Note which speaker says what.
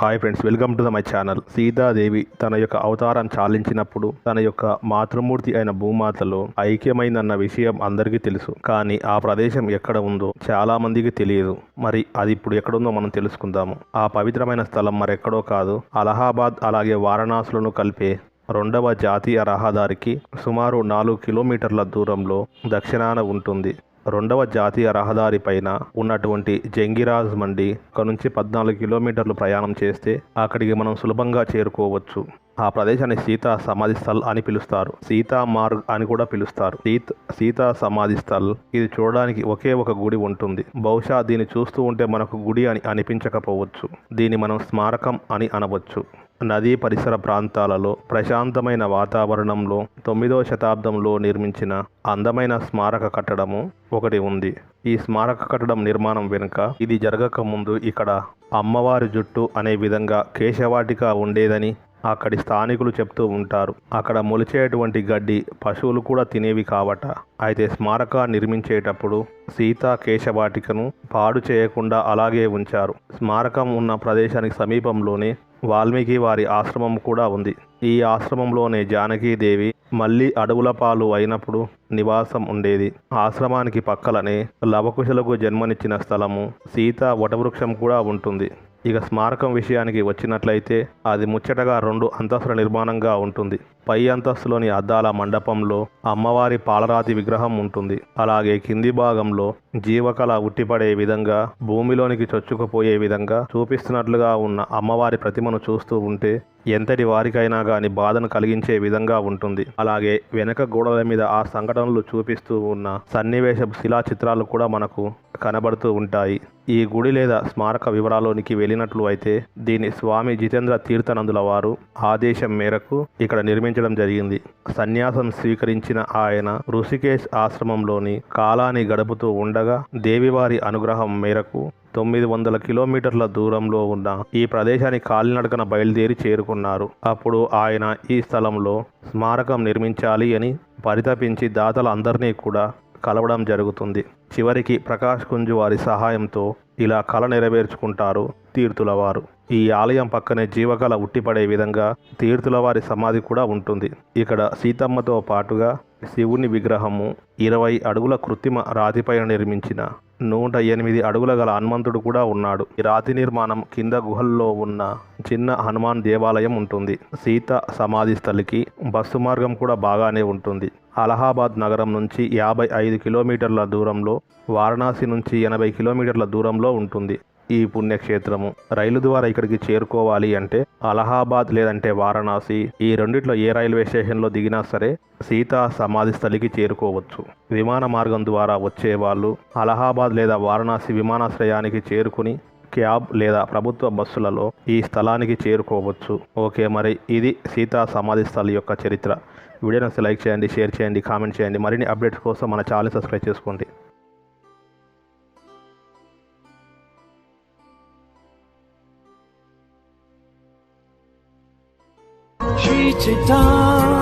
Speaker 1: Hi friends welcome to the my channel Sitadevi తన యొక్క అవతారం చాలించినప్పుడు తన యొక్క మాతృమూర్తి అయిన భూమాతలో ఐక్యమైందన్న విషయం అందరికీ తెలుసు. కానీ ఆ ప్రదేశం ఎక్కడ ఉందో చాలా మందికి తెలియదు. మరి అది ఇప్పుడు ఎక్కడుందో మనం తెలుసుకుందాము. ఆ పవిత్రమైన స్థలం మరెక్కడో కాదు. అలహాబాద్ అలాగే వారణాసులను కలిపే రెండవ జాతీయ రహదారికి సుమారు నాలుగు కిలోమీటర్ల దూరంలో దక్షిణాన ఉంటుంది. రెండవ జాతీయ రహదారి పైన ఉన్నటువంటి జంగిరాజ్ మండి అక్కడ నుంచి పద్నాలుగు కిలోమీటర్లు ప్రయాణం చేస్తే అక్కడికి మనం సులభంగా చేరుకోవచ్చు. ఆ ప్రదేశాన్ని సీతా సమాధి స్థల్ అని పిలుస్తారు. సీతా మార్గ్ అని కూడా పిలుస్తారు. సీత సీతా సమాధి స్థల్. ఇది చూడడానికి ఒకే ఒక గుడి ఉంటుంది. బహుశా దీన్ని చూస్తూ ఉంటే మనకు గుడి అని అనిపించకపోవచ్చు. దీన్ని మనం స్మారకం అని అనవచ్చు. నదీ పరిసర ప్రాంతాలలో ప్రశాంతమైన వాతావరణంలో తొమ్మిదవ శతాబ్దంలో నిర్మించిన అందమైన స్మారక కట్టడము ఒకటి ఉంది. ఈ స్మారక కట్టడం నిర్మాణం వెనుక ఇది జరగక ముందు ఇక్కడ అమ్మవారి జుట్టు అనే విధంగా కేశవాటిక ఉండేదని అక్కడి స్థానికులు చెప్తూ ఉంటారు. అక్కడ మొలిచేటువంటి గడ్డి పశువులు కూడా తినేవి కావట. అయితే స్మారక నిర్మించేటప్పుడు సీతా కేశవాటికను పాడు చేయకుండా అలాగే ఉంచారు. స్మారకం ఉన్న ప్రదేశానికి సమీపంలోనే వాల్మీకి వారి ఆశ్రమం కూడా ఉంది. ఈ ఆశ్రమంలోనే జానకీదేవి మళ్ళీ అడవుల పాలు అయినప్పుడు నివాసం ఉండేది. ఆశ్రమానికి పక్కలనే లవకుశలకు జన్మనిచ్చిన స్థలము సీత వటవృక్షం కూడా ఉంటుంది. ఇక స్మారకం విషయానికి వచ్చినట్లయితే అది ముచ్చటగా రెండు అంతస్తుల నిర్మాణంగా ఉంటుంది. పై అంతస్తులోని అద్దాల మండపంలో అమ్మవారి పాలరాతి విగ్రహం ఉంటుంది. అలాగే కింది భాగంలో జీవకళ ఉట్టిపడే విధంగా భూమిలోనికి చొచ్చుకుపోయే విధంగా చూపిస్తున్నట్లుగా ఉన్న అమ్మవారి ప్రతిమను చూస్తూ ఉంటే ఎంతటి వారికైనా గాని బాధను కలిగించే విధంగా ఉంటుంది. అలాగే వెనక గోడల మీద ఆ సంఘటనలు చూపిస్తూ ఉన్న సన్నివేశ శిలా చిత్రాలు కూడా మనకు కనబడుతూ ఉంటాయి. ఈ గుడి లేదా స్మారక వివరాలోనికి వెళ్ళినట్లు అయితే దీన్ని స్వామి జితేంద్ర తీర్థనందుల వారు ఆదేశం మేరకు ఇక్కడ నిర్మించడం జరిగింది. సన్యాసం స్వీకరించిన ఆయన ఋషికేశ్ ఆశ్రమంలోని కాలాన్ని గడుపుతూ ఉండగా దేవివారి అనుగ్రహం మేరకు తొమ్మిది వందల కిలోమీటర్ల దూరంలో ఉన్న ఈ ప్రదేశాన్ని కాలినడకన బయలుదేరి చేరుకున్నారు. అప్పుడు ఆయన ఈ స్థలంలో స్మారకం నిర్మించాలి అని పరితపించి దాతలందరినీ కూడా కలవడం జరుగుతుంది. చివరికి ప్రకాష్ కుంజు వారి సహాయంతో ఇలా కళ నెరవేర్చుకుంటారు తీర్థుల వారు ఈ ఆలయం పక్కనే జీవకళ ఉట్టిపడే విధంగా తీర్థుల వారి సమాధి కూడా ఉంటుంది. ఇక్కడ సీతమ్మతో పాటుగా శివుని విగ్రహము ఇరవై అడుగుల కృత్రిమ రాతిపైన నిర్మించిన నూట ఎనిమిది అడుగుల గల హనుమంతుడు కూడా ఉన్నాడు. ఈ రాతి నిర్మాణం కింద గుహల్లో ఉన్న చిన్న హనుమాన్ దేవాలయం ఉంటుంది. సీత సమాధి స్థలికి బస్సు మార్గం కూడా బాగానే ఉంటుంది. అలహాబాద్ నగరం నుంచి యాభై ఐదు కిలోమీటర్ల దూరంలో వారణాసి నుంచి ఎనభై కిలోమీటర్ల దూరంలో ఉంటుంది. ఈ పుణ్యక్షేత్రము రైలు ద్వారా ఇక్కడికి చేరుకోవాలి అంటే అలహాబాద్ లేదంటే వారణాసి ఈ రెండిట్లో ఏ రైల్వే స్టేషన్లో దిగినా సరే సీతా సమాధి స్థలికి చేరుకోవచ్చు. విమాన మార్గం ద్వారా వచ్చే వాళ్ళు అలహాబాద్ లేదా వారణాసి విమానాశ్రయానికి చేరుకుని క్యాబ్ లేదా ప్రభుత్వ బస్సులలో ఈ స్థలానికి చేరుకోవచ్చు. ఓకే మరి ఇది సీతా సమాధి స్థలి యొక్క చరిత్ర. వీడియోని లైక్ చేయండి షేర్ చేయండి కామెంట్ చేయండి. మరిన్ని అప్డేట్స్ కోసం మన ఛానల్ సబ్స్క్రైబ్ చేసుకోండి.
Speaker 2: 你知道。